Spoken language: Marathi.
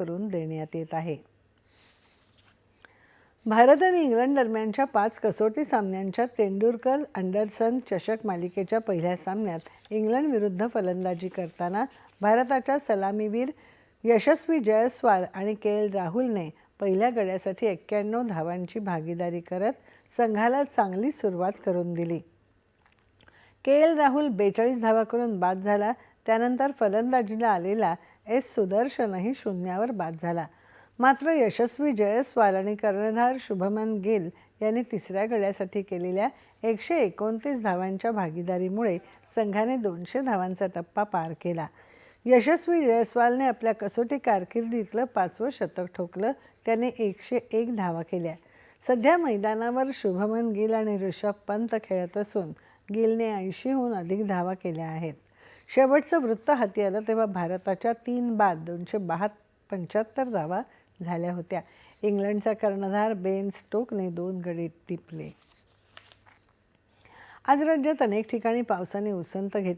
करून देण्यात येत आहे. भारत आणि इंग्लंड दरम्यानच्या पाच कसोटी सामन्यांच्या तेंडुलकर अंडरसन चषक मालिकेच्या पहिल्या सामन्यात इंग्लंड विरुद्ध फलंदाजी करताना भारताच्या सलामीवीर यशस्वी जयस्वाल आणि के एल राहुलने पहिल्या गड्यासाठी एक्क्याण्णव धावांची भागीदारी करत संघाला चांगली सुरुवात करून दिली. के एल राहुल बेचाळीस धावा करून बाद झाला त्यानंतर फलंदाजीला आलेला एस सुदर्शनही शून्यावर बाद झाला. मात्र यशस्वी जयस्वाल आणि कर्णधार शुभमन गिल यांनी तिसऱ्या गड्यासाठी केलेल्या एकशे एकोणतीस धावांच्या भागीदारीमुळे संघाने दोनशे धावांचा टप्पा पार केला. यशस्वी जयस्वालने आपल्या कसोटी कारकिर्दीतलं पाचवं शतक ठोकलं त्याने एकशे एक धावा केल्या. सध्या मैदानावर शुभमन गिल आणि ऋषभ पंत खेळत असून गिलने ऐंशीहून अधिक धावा केल्या आहेत. शेवटचं वृत्त हाती आलं तेव्हा भारताच्या तीन बाद दोनशे बाहत पंच्याहत्तर धावा झाल्या होत्या. इंग्लंडचा कर्णधार बेन स्टोकने दोन गडी टिपले. आज राज्यात अनेक ठिकाणी पावसाने उसंत घेतली